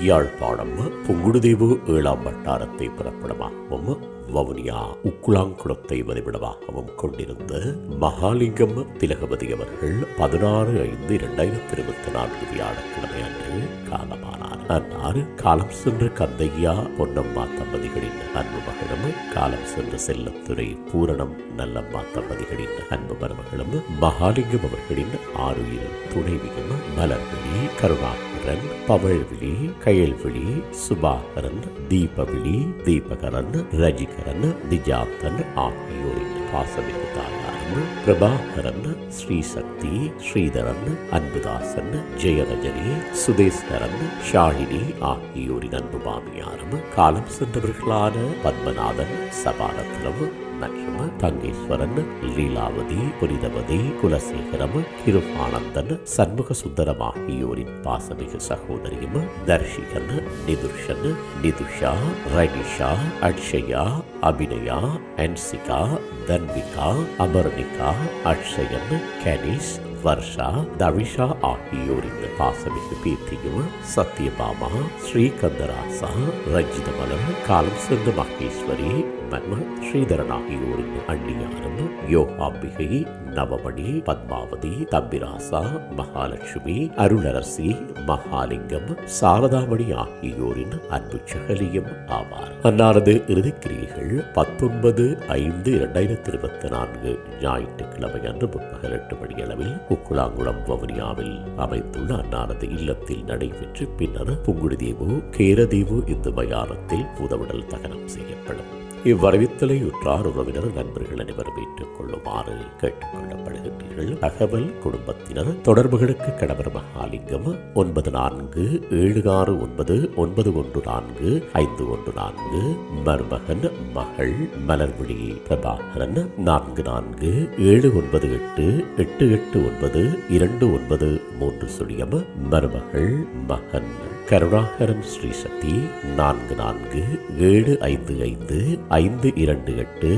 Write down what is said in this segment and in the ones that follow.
யாழ்ப்பாணம் புங்குடுதீவு ஏழாம் வட்டாரத்தை பிறப்பிடமாகவும் வவுனியா உக்குலாங்குளத்தை வதிவிடமாகவும் கொண்டிருந்த மகாலிங்கம் திலகவதி அவர்கள் பதினாறு ஐந்து இரண்டாயிரத்தி இருபத்தி நான்கு வியாழக்கிழமை அன்று காலமானார். அன்னாறு காலம் சென்ற கந்தையா பொன்னம்மா தம்பதிகளின் அன்பு மகளும் காலம் சென்ற செல்லத்துறை பூரணம் நல்லம்மா தம்பதிகளின் அன்பு மருமகளும் மகாலிங்கம் அவர்களின் ஆறுயிர் துணைவியும் மலர்விழி கருணாகரன் பவழ்விழி கயல்விழி சுபாகரன் தீபவிழி தீபகரன் ரஜிகரன் திஜாத்தன் ஆகியோரின் பாசமிகு தாயார். தாயாரும் பிரபாகரன் ஸ்ரீசக்தி ஸ்ரீதரன் அன்புதாசன் ஜெயரஜனி சுதேஸ்கரன் ஷாலினி ஆகியோரின் அன்பு மாமியாரும் காலம் சென்றவர்களான பத்மநாதன் சபாரத்னம் மற்றும் தங்கீஸ்வரன் லீலாவதி புனிதவதி குலசேகரம் கிருபானந்தன் சண்முக சுந்தரம் ஆகியோரின் பாசமிகு சகோதரியும் தர்ஷிகன் நிதுர்ஷன் நிதுஷா ரனிஷா அக்ஷயா அபிநயா அன்சிகா தன்விகா அபர்ணிகா அக்ஷயன் கனிஷ் வர்ஷா தவிஷா ஆகியோரின் பாசமிகு பேத்தியும் சத்யபாமா ஸ்ரீகந்தராசா ரஞ்சிதமலர் காலம் சென்ற மகேஸ்வரி மற்றும் ஸ்ரீதரன் ஆகியோரின் அண்ணியாரும் யோகாம்பிகை நவமணி பத்மாவதி தம்பிராசா மகாலட்சுமி அருளரசி மகாலிங்கம் சாரதாமணி ஆகியோரின் அன்பு சகலியும் ஆவார். அன்னாரது இறுதிக்கிரியைகள் பத்தொன்பது ஐந்து இரண்டாயிரத்தி இருபத்தி நான்கு ஞாயிற்றுக்கிழமை அன்று முற்பகல் எட்டு மணி அளவில் உக்குளாங்குளம் வவுனியாவில் அமைந்துள்ள அன்னாரது இல்லத்தில் நடைபெற்று பின்னர் புங்குடுதீவு கேரதீவு இந்து மயானத்தில் புதவிடல் தகனம் செய்யப்படும். இவ்வரவித்தலை உற்றார் உறவினர் நண்பர்கள் அனைவரும் ஏற்றுக் கொள்ளுமாறு கேட்டுக் கொள்ளப்படுகின்றீர்கள் தகவல் குடும்பத்தினர் தொடர்புகளுக்கு கணவர் மகாலிங்கம் ஒன்பது நான்கு ஏழு ஆறு ஒன்பது ஒன்பது ஒன்று நான்கு ஐந்து ஒன்று நான்கு மருமகன் மகள் மலர்விழி பிரபாகரன் நான்கு நான்கு ஏழு ஒன்பது எட்டு எட்டு எட்டு ஒன்பது இரண்டு ஒன்பது மூன்று சுழியம் மருமகள் மகன். கருணாகரன் ஸ்ரீசக்தி நான்கு நான்கு ஏழு ஐந்து ஐந்து ஐந்து இரண்டு எட்டு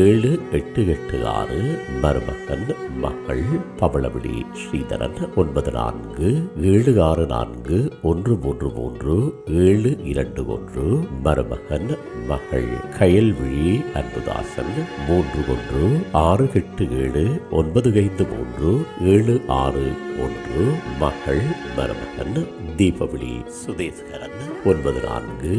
ஏழு எட்டு எட்டு ஆறு மருமகன் மகள் பவளவிழி ஸ்ரீதரன் ஒன்பது நான்கு ஏழு ஆறு நான்கு ஒன்று மூன்று மூன்று ஏழு இரண்டு ஒன்று மருமகன் மகள் கயல்விழி அன்புதாசன் மூன்று ஒன்று ஆறு எட்டு ஏழு ஒன்பது ஐந்து மூன்று ஏழு ஆறு ஒன்று மகள் மருமகன் தீபவிழி சுதேஸ்கரன் ஒன்பது நான்கு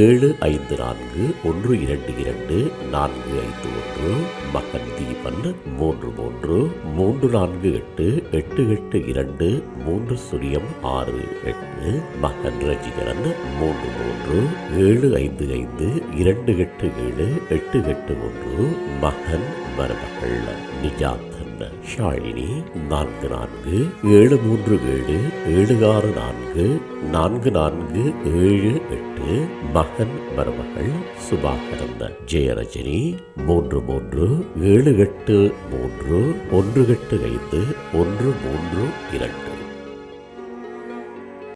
ஏழு ஐந்து நான்கு ஒன்று இரண்டு இரண்டு நான்கு ஐந்து ஒன்று மகன் தீபன் மூன்று மூன்று மூன்று நான்கு எட்டு எட்டு எட்டு இரண்டு மூன்று சுழியம் ஆறு எட்டு மகன் ரஜிகரன் மூன்று மூன்று ஏழு ஐந்து ஐந்து இரண்டு எட்டு ஏழு எட்டு எட்டு ஒன்று மகன் மருமகள் நிஜாந்தன் ஷாலினி நான்கு நான்கு ஏழு மூன்று ஏழு ஏழு ஆறு நான்கு நான்கு நான்கு ஏழு எட்டு மகன் மருமகள் சுபாகரந்த ஜெயரஜினி மூன்று மூன்று ஏழு எட்டு மூன்று ஒன்று எட்டு ஐந்து ஒன்று மூன்று இரண்டு